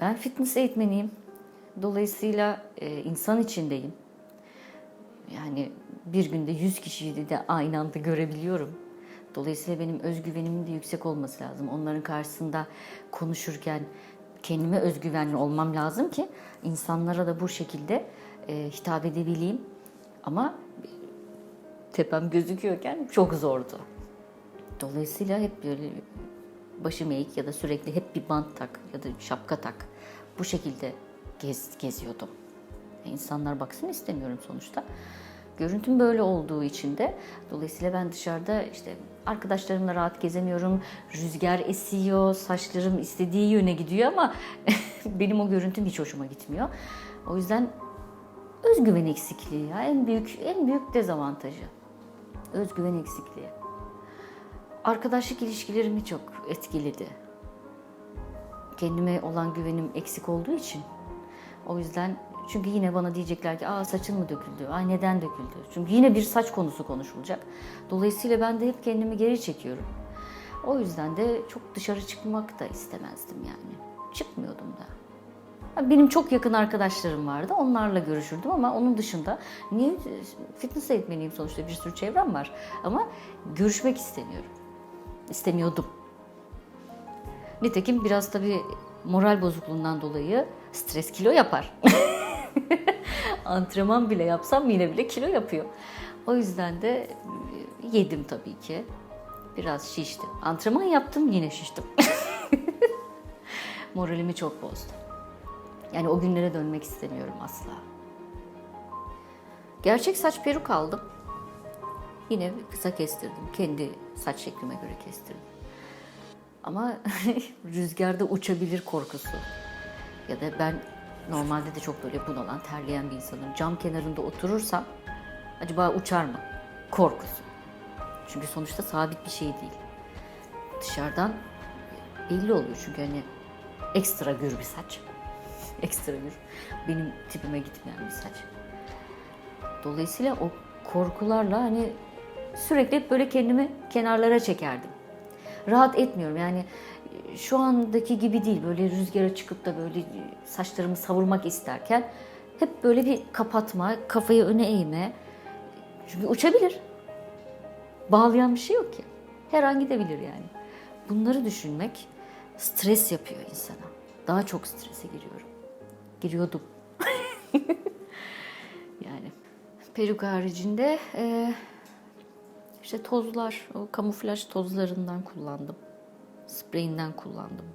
Ben fitness eğitmeniyim. Dolayısıyla e, insan içindeyim. Yani bir günde 100 kişiyi de aynı anda görebiliyorum. Dolayısıyla benim özgüvenimin de yüksek olması lazım. Onların karşısında konuşurken kendime özgüvenli olmam lazım ki insanlara da bu şekilde e, hitap edebileyim. Ama tepem gözüküyorken çok zordu. Dolayısıyla hep böyle başım eğik ya da sürekli hep bir bant tak ya da şapka tak. Bu şekilde gez, geziyordum. İnsanlar baksın istemiyorum sonuçta. Görüntüm böyle olduğu için de dolayısıyla ben dışarıda işte arkadaşlarımla rahat gezemiyorum. Rüzgar esiyor, saçlarım istediği yöne gidiyor ama benim o görüntüm hiç hoşuma gitmiyor. O yüzden özgüven eksikliği ya en büyük en büyük dezavantajı. Özgüven eksikliği. Arkadaşlık ilişkilerimi çok etkiledi. Kendime olan güvenim eksik olduğu için. O yüzden çünkü yine bana diyecekler ki aa saçın mı döküldü? Ay neden döküldü? Çünkü yine bir saç konusu konuşulacak. Dolayısıyla ben de hep kendimi geri çekiyorum. O yüzden de çok dışarı çıkmak da istemezdim yani. Çıkmıyordum da. Benim çok yakın arkadaşlarım vardı. Onlarla görüşürdüm ama onun dışında niye fitness eğitmeniyim sonuçta bir sürü çevrem var. Ama görüşmek istemiyorum. İstemiyordum. Nitekim biraz tabii moral bozukluğundan dolayı stres kilo yapar. Antrenman bile yapsam yine bile kilo yapıyor. O yüzden de e, yedim tabii ki. Biraz şiştim. Antrenman yaptım yine şiştim. Moralimi çok bozdu. Yani o günlere dönmek istemiyorum asla. Gerçek saç peruk aldım. Yine kısa kestirdim. Kendi saç şeklime göre kestirdim. Ama rüzgarda uçabilir korkusu. Ya da ben normalde de çok böyle bunalan, terleyen bir insanım. Cam kenarında oturursam acaba uçar mı? Korkusu. Çünkü sonuçta sabit bir şey değil. Dışarıdan belli oluyor çünkü hani ekstra gür bir saç. ekstra gür. Benim tipime gitmeyen bir saç. Dolayısıyla o korkularla hani sürekli böyle kendimi kenarlara çekerdim. Rahat etmiyorum yani e, şu andaki gibi değil böyle rüzgara çıkıp da böyle saçlarımı savurmak isterken hep böyle bir kapatma, kafayı öne eğme. Çünkü uçabilir. Bağlayan bir şey yok ki. Her an gidebilir yani. Bunları düşünmek stres yapıyor insana. Daha çok strese giriyorum. Giriyordum. yani peruk haricinde e, işte tozlar, o kamuflaj tozlarından kullandım. Spreyinden kullandım.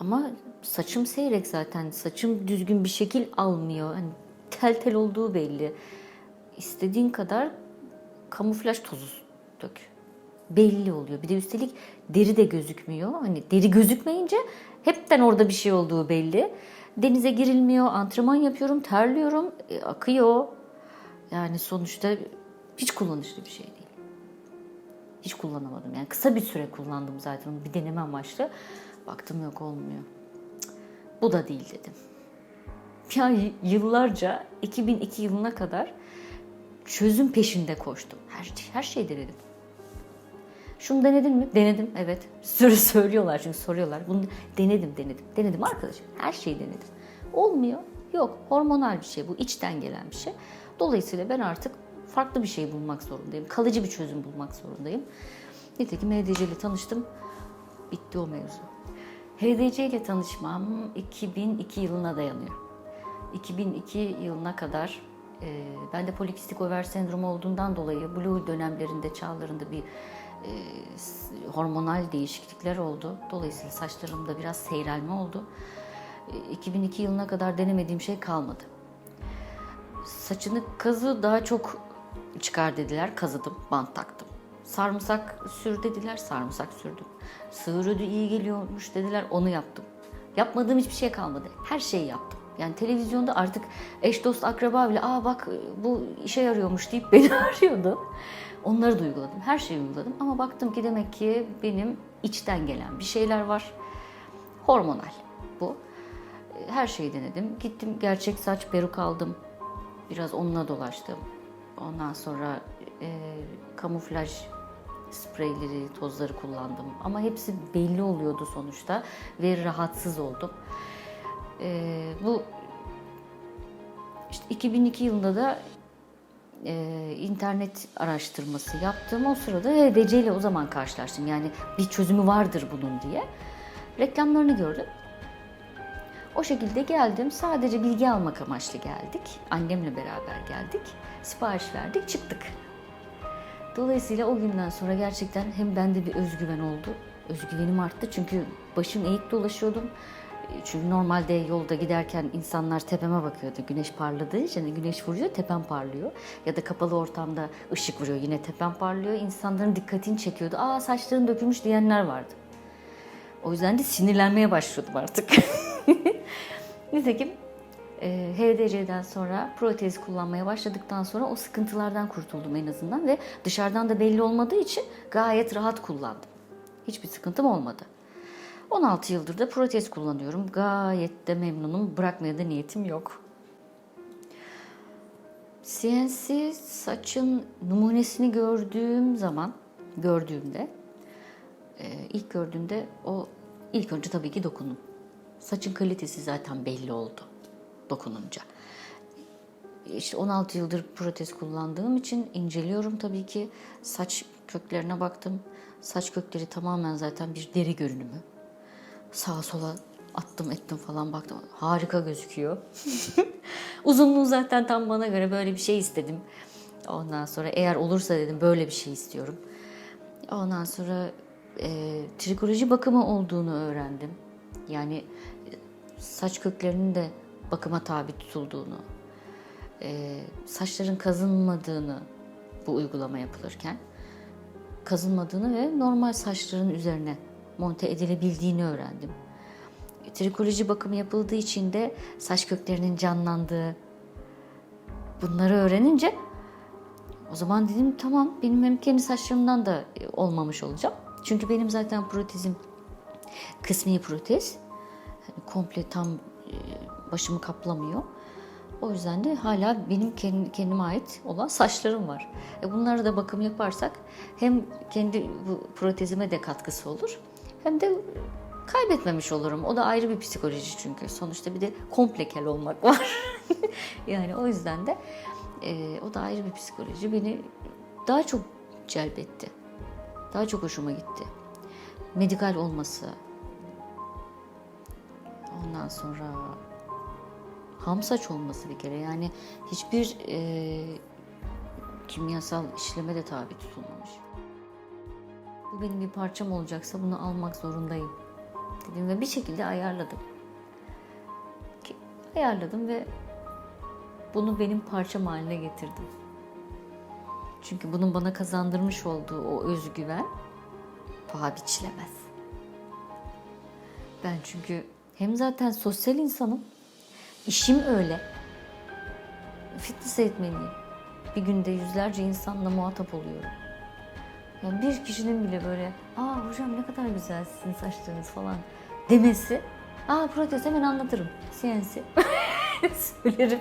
Ama saçım seyrek zaten. Saçım düzgün bir şekil almıyor. Hani tel tel olduğu belli. İstediğin kadar kamuflaj tozu dök. Belli oluyor. Bir de üstelik deri de gözükmüyor. Hani deri gözükmeyince hepten orada bir şey olduğu belli. Denize girilmiyor, antrenman yapıyorum, terliyorum, e, akıyor. Yani sonuçta hiç kullanışlı bir şey değil. Hiç kullanamadım. Yani kısa bir süre kullandım zaten. Bir deneme amaçlı. Baktım yok olmuyor. Bu da değil dedim. Yani yıllarca 2002 yılına kadar çözüm peşinde koştum. Her, her şeyi denedim. Şunu denedin mi? Denedim evet. Bir söylüyorlar çünkü soruyorlar. Bunu denedim denedim. Denedim arkadaşım. Her şeyi denedim. Olmuyor. Yok hormonal bir şey bu. içten gelen bir şey. Dolayısıyla ben artık farklı bir şey bulmak zorundayım. Kalıcı bir çözüm bulmak zorundayım. Nitekim HDC ile tanıştım. Bitti o mevzu. HDC ile tanışmam 2002 yılına dayanıyor. 2002 yılına kadar e, ben de polikistik over sendromu olduğundan dolayı blue dönemlerinde, çağlarında bir e, hormonal değişiklikler oldu. Dolayısıyla saçlarımda biraz seyrelme oldu. E, 2002 yılına kadar denemediğim şey kalmadı. Saçını kazı daha çok çıkar dediler. Kazıdım, bant taktım. Sarımsak sür dediler, sarımsak sürdüm. Sığır ödü iyi geliyormuş dediler, onu yaptım. Yapmadığım hiçbir şey kalmadı. Her şeyi yaptım. Yani televizyonda artık eş dost akraba bile aa bak bu işe yarıyormuş deyip beni arıyordu. Onları da uyguladım. Her şeyi uyguladım. Ama baktım ki demek ki benim içten gelen bir şeyler var. Hormonal bu. Her şeyi denedim. Gittim gerçek saç peruk aldım. Biraz onunla dolaştım. Ondan sonra e, kamuflaj spreyleri, tozları kullandım. Ama hepsi belli oluyordu sonuçta ve rahatsız oldum. Ee, bu işte 2002 yılında da e, internet araştırması yaptım. O sırada HDC ile o zaman karşılaştım. Yani bir çözümü vardır bunun diye. Reklamlarını gördüm. O şekilde geldim. Sadece bilgi almak amaçlı geldik. Annemle beraber geldik. Sipariş verdik, çıktık. Dolayısıyla o günden sonra gerçekten hem bende bir özgüven oldu. Özgüvenim arttı çünkü başım eğik dolaşıyordum. Çünkü normalde yolda giderken insanlar tepeme bakıyordu. Güneş parladığı için güneş vuruyor, tepem parlıyor. Ya da kapalı ortamda ışık vuruyor, yine tepem parlıyor. İnsanların dikkatini çekiyordu. Aa saçların dökülmüş diyenler vardı. O yüzden de sinirlenmeye başlıyordum artık. Nitekim e, HDC'den sonra protez kullanmaya başladıktan sonra o sıkıntılardan kurtuldum en azından ve dışarıdan da belli olmadığı için gayet rahat kullandım. Hiçbir sıkıntım olmadı. 16 yıldır da protez kullanıyorum. Gayet de memnunum. Bırakmaya da niyetim yok. CNC saçın numunesini gördüğüm zaman, gördüğümde, e, ilk gördüğümde o ilk önce tabii ki dokundum. Saçın kalitesi zaten belli oldu dokununca. İşte 16 yıldır protez kullandığım için inceliyorum tabii ki. Saç köklerine baktım. Saç kökleri tamamen zaten bir deri görünümü. Sağa sola attım ettim falan baktım. Harika gözüküyor. Uzunluğu zaten tam bana göre böyle bir şey istedim. Ondan sonra eğer olursa dedim böyle bir şey istiyorum. Ondan sonra e, trikoloji bakımı olduğunu öğrendim. Yani e, saç köklerinin de bakıma tabi tutulduğunu, e, saçların kazınmadığını bu uygulama yapılırken kazınmadığını ve normal saçların üzerine monte edilebildiğini öğrendim. Trikoloji bakımı yapıldığı için de saç köklerinin canlandığı bunları öğrenince o zaman dedim tamam benim hem kendi saçlarımdan da olmamış olacağım. Çünkü benim zaten protezim kısmi protez. Hani komple tam e, başımı kaplamıyor. O yüzden de hala benim kendime ait olan saçlarım var. E bunlara da bakım yaparsak hem kendi bu protezime de katkısı olur hem de kaybetmemiş olurum. O da ayrı bir psikoloji çünkü. Sonuçta bir de komple kel olmak var. yani o yüzden de e, o da ayrı bir psikoloji. Beni daha çok celbetti. Daha çok hoşuma gitti. Medikal olması. Ondan sonra ham saç olması bir kere. Yani hiçbir e, kimyasal işleme de tabi tutulmamış. Bu benim bir parçam olacaksa bunu almak zorundayım dedim ve bir şekilde ayarladım. Ayarladım ve bunu benim parçam haline getirdim. Çünkü bunun bana kazandırmış olduğu o özgüven paha biçilemez. Ben çünkü hem zaten sosyal insanım, işim öyle. Fitness eğitmeniyim. Bir günde yüzlerce insanla muhatap oluyorum. Yani bir kişinin bile böyle, aa hocam ne kadar güzel sizin saçlarınız falan demesi, aa protez hemen anlatırım. CNC söylerim.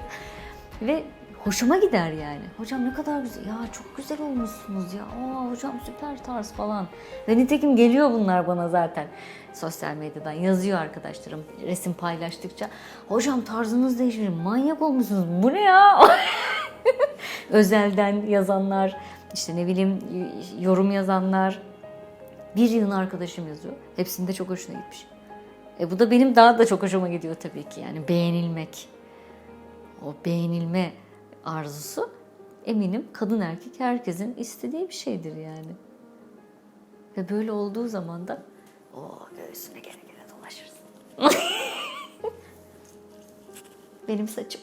Ve hoşuma gider yani. Hocam ne kadar güzel, ya çok güzel olmuşsunuz ya. Aa hocam süper tarz falan. Ve nitekim geliyor bunlar bana zaten. Sosyal medyadan yazıyor arkadaşlarım resim paylaştıkça. Hocam tarzınız değişmiş, manyak olmuşsunuz. Bu ne ya? Özelden yazanlar, işte ne bileyim yorum yazanlar. Bir yığın arkadaşım yazıyor. Hepsinde çok hoşuna gitmiş. E bu da benim daha da çok hoşuma gidiyor tabii ki. Yani beğenilmek. O beğenilme arzusu eminim kadın erkek herkesin istediği bir şeydir yani. Ve böyle olduğu zaman da o göğsüne gene gene dolaşırsın. Benim saçım.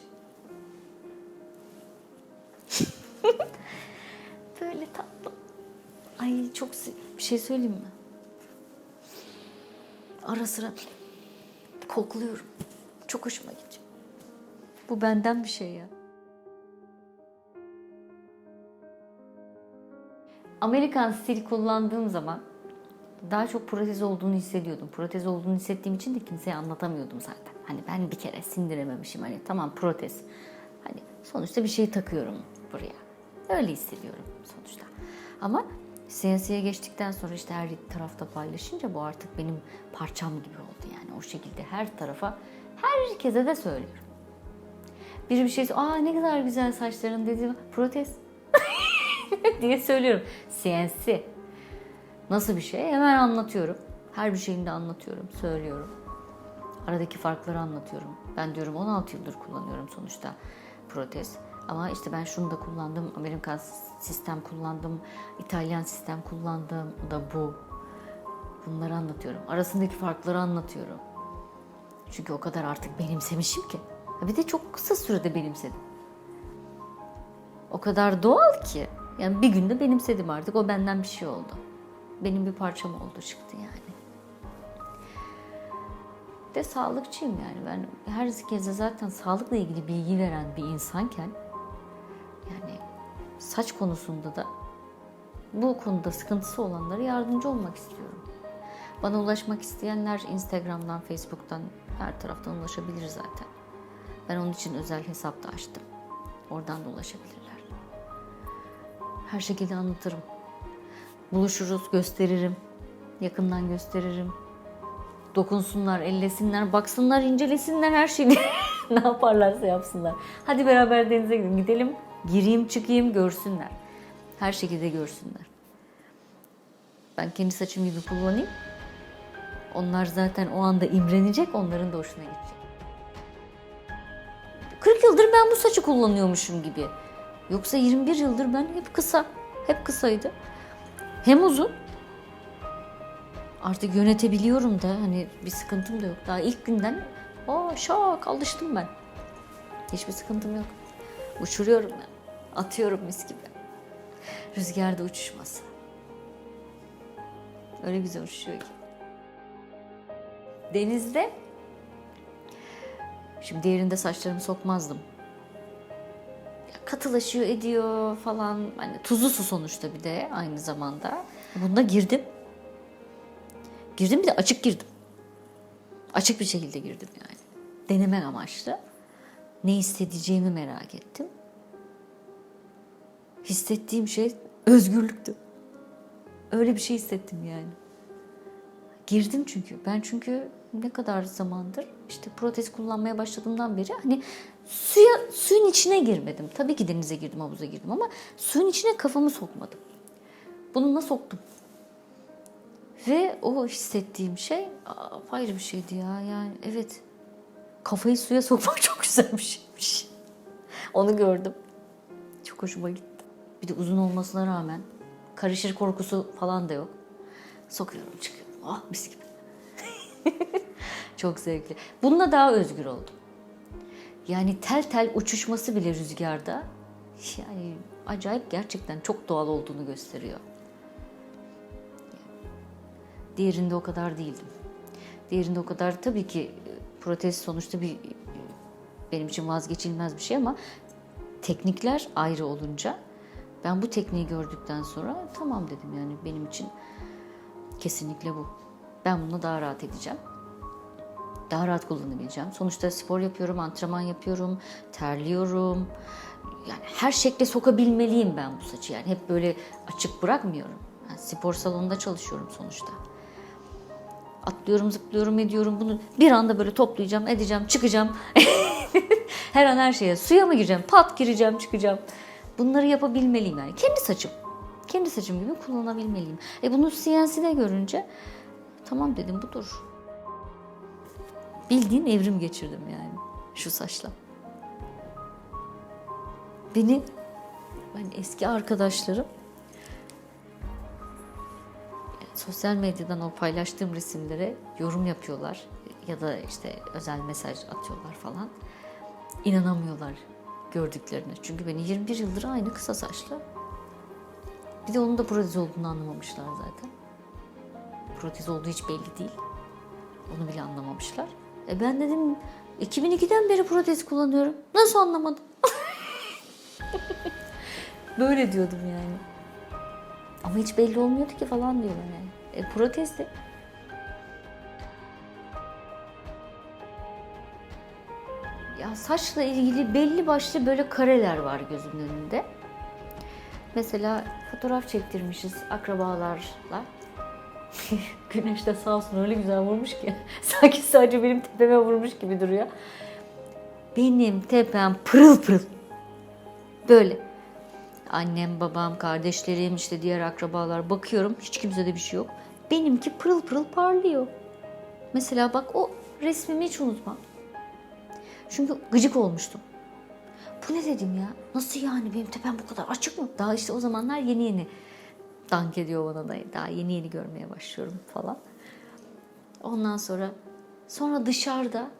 Böyle tatlı. Ay çok bir şey söyleyeyim mi? Ara sıra kokluyorum. Çok hoşuma gidiyor. Bu benden bir şey ya. Amerikan stil kullandığım zaman daha çok protez olduğunu hissediyordum. Protez olduğunu hissettiğim için de kimseye anlatamıyordum zaten. Hani ben bir kere sindirememişim. Hani tamam protez. Hani sonuçta bir şey takıyorum buraya. Öyle hissediyorum sonuçta. Ama CNC'ye geçtikten sonra işte her tarafta paylaşınca bu artık benim parçam gibi oldu yani o şekilde her tarafa herkese de söylüyorum. Biri bir şey aa ne kadar güzel saçların dedi protez diye söylüyorum. CNC nasıl bir şey hemen anlatıyorum. Her bir şeyini de anlatıyorum, söylüyorum. Aradaki farkları anlatıyorum. Ben diyorum 16 yıldır kullanıyorum sonuçta protez. Ama işte ben şunu da kullandım, Amerikan sistem kullandım, İtalyan sistem kullandım, o da bu. Bunları anlatıyorum. Arasındaki farkları anlatıyorum. Çünkü o kadar artık benimsemişim ki. Bir de çok kısa sürede benimsedim. O kadar doğal ki. Yani bir günde benimsedim artık. O benden bir şey oldu. Benim bir parçam oldu çıktı yani. De sağlıkçıyım yani. Ben her kez zaten sağlıkla ilgili bilgi veren bir insanken yani saç konusunda da bu konuda sıkıntısı olanlara yardımcı olmak istiyorum. Bana ulaşmak isteyenler Instagram'dan, Facebook'tan her taraftan ulaşabilir zaten. Ben onun için özel hesap da açtım. Oradan da ulaşabilirler. Her şekilde anlatırım. Buluşuruz, gösteririm. Yakından gösteririm. Dokunsunlar, ellesinler, baksınlar, incelesinler her şeyi. ne yaparlarsa yapsınlar. Hadi beraber denize gidelim. Gidelim, gireyim, çıkayım, görsünler. Her şekilde görsünler. Ben kendi saçım gibi kullanayım. Onlar zaten o anda imrenecek, onların da hoşuna gidecek. 40 yıldır ben bu saçı kullanıyormuşum gibi. Yoksa 21 yıldır ben hep kısa, hep kısaydı. Hem uzun. Artık yönetebiliyorum da hani bir sıkıntım da yok. Daha ilk günden aa şak alıştım ben. Hiçbir sıkıntım yok. Uçuruyorum ben. Atıyorum mis gibi. Rüzgarda uçuşması. Öyle güzel uçuşuyor ki. Denizde Şimdi diğerinde saçlarımı sokmazdım. Katılaşıyor ediyor falan. Hani tuzlu su sonuçta bir de aynı zamanda. Bunda girdim. Girdim bir de açık girdim. Açık bir şekilde girdim yani. Denemek amaçlı. Ne hissedeceğimi merak ettim. Hissettiğim şey özgürlüktü. Öyle bir şey hissettim yani. Girdim çünkü. Ben çünkü ne kadar zamandır işte protez kullanmaya başladığımdan beri hani suya suyun içine girmedim. Tabii ki denize girdim, havuza girdim ama suyun içine kafamı sokmadım. Bununla soktum. Ve o hissettiğim şey aa, ayrı bir şeydi ya. Yani evet kafayı suya sokmak çok güzel bir şeymiş. Onu gördüm. Çok hoşuma gitti. Bir de uzun olmasına rağmen karışır korkusu falan da yok. Sokuyorum çıkıyorum. Ah mis gibi. Çok zevkli. Bununla daha özgür oldum. Yani tel tel uçuşması bile rüzgarda yani acayip gerçekten çok doğal olduğunu gösteriyor. Diğerinde o kadar değildim. Diğerinde o kadar tabii ki e, protez sonuçta bir e, benim için vazgeçilmez bir şey ama teknikler ayrı olunca ben bu tekniği gördükten sonra tamam dedim yani benim için kesinlikle bu. Ben bununla daha rahat edeceğim. Daha rahat kullanabileceğim. Sonuçta spor yapıyorum, antrenman yapıyorum, terliyorum. Yani her şekle sokabilmeliyim ben bu saçı. Yani hep böyle açık bırakmıyorum. Yani spor salonunda çalışıyorum sonuçta. Atlıyorum, zıplıyorum, ediyorum. Bunu bir anda böyle toplayacağım, edeceğim, çıkacağım. her an her şeye. Suya mı gireceğim? Pat gireceğim, çıkacağım. Bunları yapabilmeliyim yani. Kendi saçım. Kendi saçım gibi kullanabilmeliyim. E bunu CNC'de görünce tamam dedim budur. Bildiğin evrim geçirdim yani şu saçla. Beni ben eski arkadaşlarım sosyal medyadan o paylaştığım resimlere yorum yapıyorlar ya da işte özel mesaj atıyorlar falan. İnanamıyorlar gördüklerine. Çünkü beni 21 yıldır aynı kısa saçlı. Bir de onun da protez olduğunu anlamamışlar zaten. Protez olduğu hiç belli değil. Onu bile anlamamışlar. E ben dedim 2002'den beri protez kullanıyorum. Nasıl anlamadım? Böyle diyordum yani. Ama hiç belli olmuyordu ki falan diyorlar yani. E protezdi. Ya saçla ilgili belli başlı böyle kareler var gözümün önünde. Mesela fotoğraf çektirmişiz akrabalarla. Güneş de sağ olsun öyle güzel vurmuş ki. Sanki sadece benim tepeme vurmuş gibi duruyor. Benim tepem pırıl pırıl. Böyle. Annem, babam, kardeşlerim, işte diğer akrabalar bakıyorum. Hiç kimsede bir şey yok. Benimki pırıl pırıl parlıyor. Mesela bak o resmimi hiç unutmam. Çünkü gıcık olmuştum. Bu ne dedim ya? Nasıl yani benim tepem bu kadar açık mı? Daha işte o zamanlar yeni yeni dank ediyor bana da. Daha yeni yeni görmeye başlıyorum falan. Ondan sonra sonra dışarıda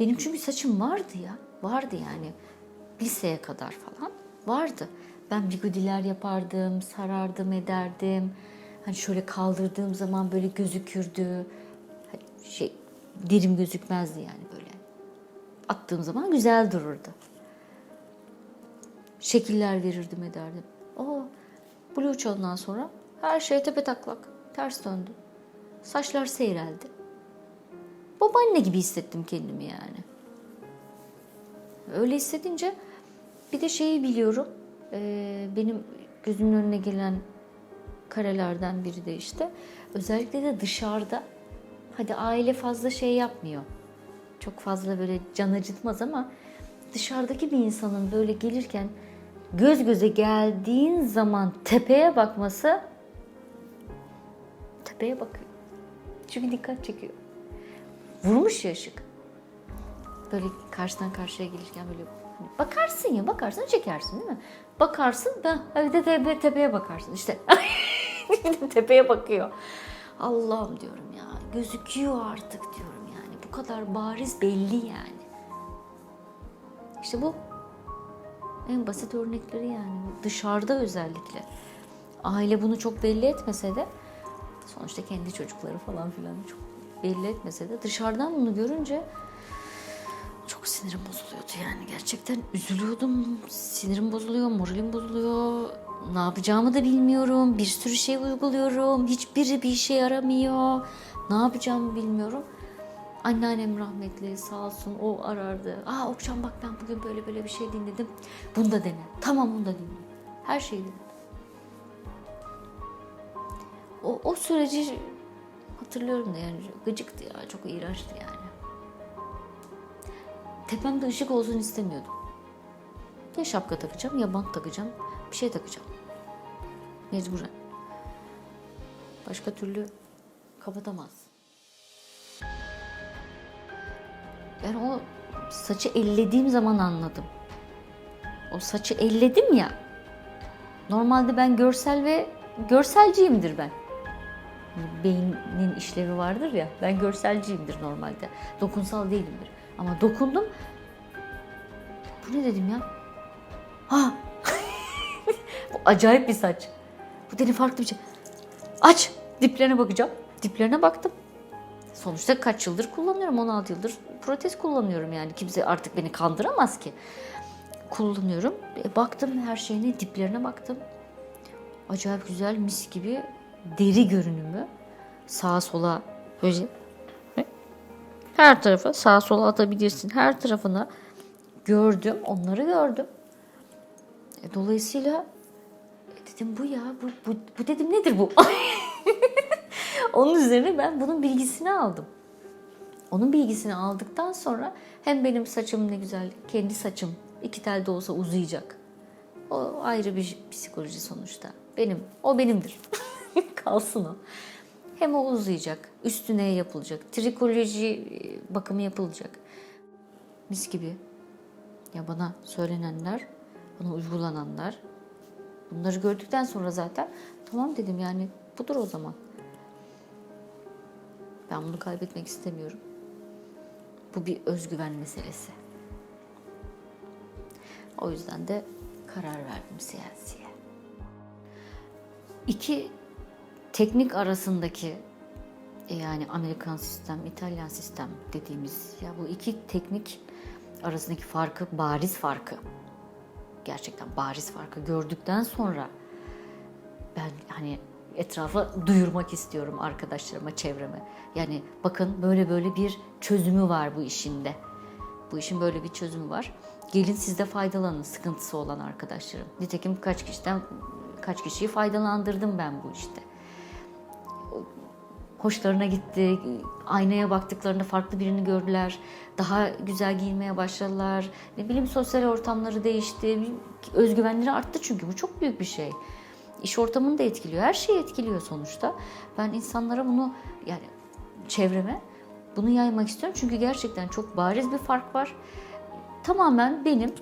benim çünkü saçım vardı ya. Vardı yani. Liseye kadar falan vardı. Ben bigudiler yapardım, sarardım, ederdim. Hani şöyle kaldırdığım zaman böyle gözükürdü. Hani şey dirim gözükmezdi yani böyle. Attığım zaman güzel dururdu. Şekiller verirdim ederdim. O blue çağından sonra her şey tepe taklak. Ters döndü. Saçlar seyreldi. Babaanne gibi hissettim kendimi yani. Öyle hissedince bir de şeyi biliyorum. Ee, benim gözümün önüne gelen karelerden biri de işte özellikle de dışarıda hadi aile fazla şey yapmıyor. Çok fazla böyle can acıtmaz ama dışarıdaki bir insanın böyle gelirken göz göze geldiğin zaman tepeye bakması tepeye bakıyor. Çünkü dikkat çekiyor. Vurmuş ya ışık. Böyle karşıdan karşıya gelirken böyle bakarsın ya bakarsın çekersin değil mi? Bakarsın da bir de tepe, tepeye bakarsın işte. Tepeye bakıyor. Allah'ım diyorum ya gözüküyor artık diyorum yani. Bu kadar bariz belli yani. İşte bu en basit örnekleri yani. Dışarıda özellikle. Aile bunu çok belli etmese de sonuçta kendi çocukları falan filan çok belli etmese de dışarıdan bunu görünce çok sinirim bozuluyordu yani. Gerçekten üzülüyordum. Sinirim bozuluyor, moralim bozuluyor. Ne yapacağımı da bilmiyorum. Bir sürü şey uyguluyorum. Hiçbiri bir işe yaramıyor. Ne yapacağımı bilmiyorum. Anneannem rahmetli sağ olsun o arardı. Aa Okşan bak ben bugün böyle böyle bir şey dinledim. Bunu da dene. Tamam bunu da dinle. Her şeyi dinle. O, o süreci hatırlıyorum da yani gıcıktı ya. Çok iğrençti yani. Tepemde ışık olsun istemiyordum. Ya şapka takacağım ya bant takacağım. Bir şey takacağım. Mecburen. Başka türlü kapatamaz. Ben o saçı ellediğim zaman anladım. O saçı elledim ya. Normalde ben görsel ve görselciyimdir ben. Beynin işlevi vardır ya. Ben görselciyimdir normalde. Dokunsal değilimdir. Ama dokundum. Bu ne dedim ya? Ha! Bu acayip bir saç. Bu dedim farklı bir şey. Aç! Diplerine bakacağım. Diplerine baktım. Sonuçta kaç yıldır kullanıyorum? 16 yıldır protez kullanıyorum yani. Kimse artık beni kandıramaz ki. Kullanıyorum. E, baktım her şeyine, diplerine baktım. Acayip güzel, mis gibi deri görünümü. Sağa sola böyle her tarafa sağa sola atabilirsin. Her tarafına gördüm, onları gördüm. E, dolayısıyla e, dedim bu ya, bu, bu, bu dedim nedir bu? Onun üzerine ben bunun bilgisini aldım. Onun bilgisini aldıktan sonra hem benim saçım ne güzel, kendi saçım iki tel de olsa uzayacak. O ayrı bir psikoloji sonuçta. Benim, o benimdir. Kalsın o. Hem o uzayacak, üstüne yapılacak, trikoloji e, bakımı yapılacak. Mis gibi. Ya bana söylenenler, bana uygulananlar. Bunları gördükten sonra zaten tamam dedim yani budur o zaman. Ben bunu kaybetmek istemiyorum. Bu bir özgüven meselesi. O yüzden de karar verdim siyasiye. İki teknik arasındaki e, yani Amerikan sistem, İtalyan sistem dediğimiz ya bu iki teknik arasındaki farkı, bariz farkı gerçekten bariz farkı gördükten sonra ben hani etrafa duyurmak istiyorum arkadaşlarıma, çevreme. Yani bakın böyle böyle bir çözümü var bu işinde. Bu işin böyle bir çözümü var. Gelin siz de faydalanın sıkıntısı olan arkadaşlarım. Nitekim kaç kişiden kaç kişiyi faydalandırdım ben bu işte. Hoşlarına gitti, aynaya baktıklarında farklı birini gördüler, daha güzel giyinmeye başladılar. Ne bileyim sosyal ortamları değişti, özgüvenleri arttı çünkü bu çok büyük bir şey. İş ortamını da etkiliyor, her şeyi etkiliyor sonuçta. Ben insanlara bunu yani çevreme bunu yaymak istiyorum çünkü gerçekten çok bariz bir fark var. Tamamen benim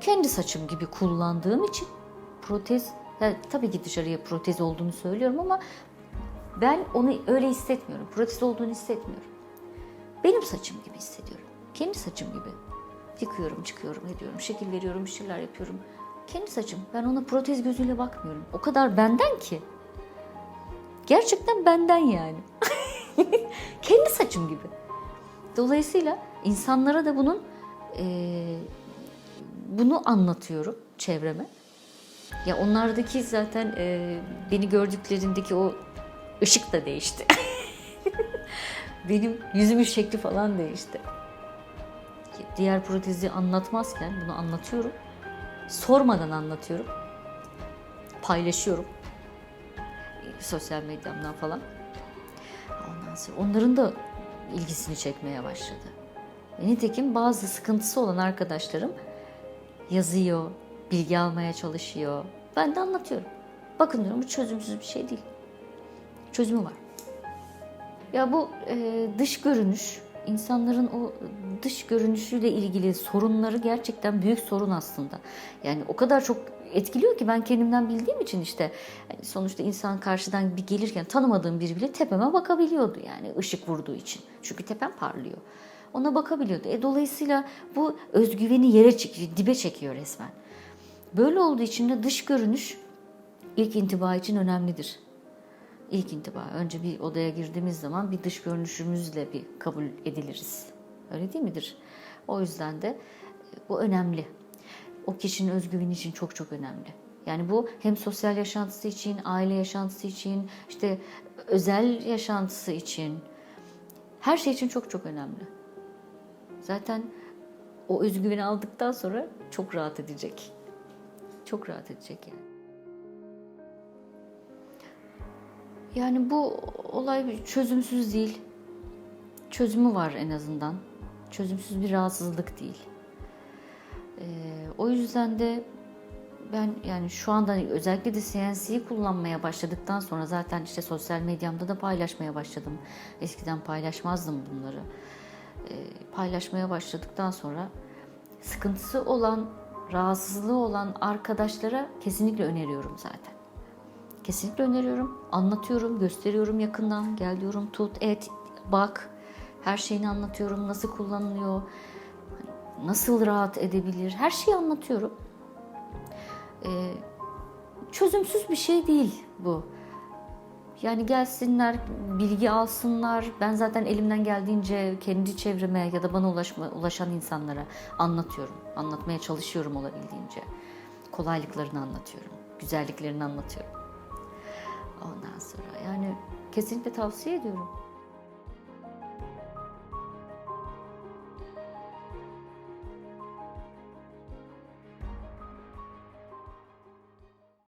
kendi saçım gibi kullandığım için protez yani tabii ki dışarıya protez olduğunu söylüyorum ama ben onu öyle hissetmiyorum. Protez olduğunu hissetmiyorum. Benim saçım gibi hissediyorum. Kendi saçım gibi. Yıkıyorum, çıkıyorum, ediyorum, şekil veriyorum, bir şeyler yapıyorum. Kendi saçım. Ben ona protez gözüyle bakmıyorum. O kadar benden ki. Gerçekten benden yani. Kendi saçım gibi. Dolayısıyla insanlara da bunun eee, bunu anlatıyorum çevreme. Ya onlardaki zaten eee, beni gördüklerindeki o ışık da değişti. Benim yüzümün şekli falan değişti. Diğer protezi anlatmazken bunu anlatıyorum. Sormadan anlatıyorum. Paylaşıyorum. Sosyal medyamdan falan. Ondan sonra onların da ilgisini çekmeye başladı. Nitekim bazı sıkıntısı olan arkadaşlarım yazıyor, bilgi almaya çalışıyor. Ben de anlatıyorum. Bakın diyorum bu çözümsüz bir şey değil. Çözümü var. Ya bu e, dış görünüş, insanların o dış görünüşüyle ilgili sorunları gerçekten büyük sorun aslında. Yani o kadar çok etkiliyor ki ben kendimden bildiğim için işte yani sonuçta insan karşıdan bir gelirken tanımadığım biri bile tepeme bakabiliyordu yani ışık vurduğu için. Çünkü tepem parlıyor. Ona bakabiliyordu. E, dolayısıyla bu özgüveni yere çekiyor, dibe çekiyor resmen. Böyle olduğu için de dış görünüş ilk intiba için önemlidir. İlk intiba. Önce bir odaya girdiğimiz zaman bir dış görünüşümüzle bir kabul ediliriz. Öyle değil midir? O yüzden de e, bu önemli. O kişinin özgüveni için çok çok önemli. Yani bu hem sosyal yaşantısı için, aile yaşantısı için, işte özel yaşantısı için, her şey için çok çok önemli. Zaten o özgüveni aldıktan sonra çok rahat edecek. Çok rahat edecek yani. Yani bu olay çözümsüz değil. Çözümü var en azından. Çözümsüz bir rahatsızlık değil. Ee, o yüzden de ben yani şu anda özellikle de CNC'yi kullanmaya başladıktan sonra zaten işte sosyal medyamda da paylaşmaya başladım. Eskiden paylaşmazdım bunları. Ee, paylaşmaya başladıktan sonra sıkıntısı olan, rahatsızlığı olan arkadaşlara kesinlikle öneriyorum zaten. Kesinlikle öneriyorum. Anlatıyorum, gösteriyorum yakından. Gel diyorum, tut, et, bak. Her şeyini anlatıyorum. Nasıl kullanılıyor, nasıl rahat edebilir. Her şeyi anlatıyorum. Ee, çözümsüz bir şey değil bu. Yani gelsinler, bilgi alsınlar. Ben zaten elimden geldiğince kendi çevreme ya da bana ulaşma, ulaşan insanlara anlatıyorum. Anlatmaya çalışıyorum olabildiğince. Kolaylıklarını anlatıyorum. Güzelliklerini anlatıyorum. Ondan sonra yani kesinlikle tavsiye ediyorum.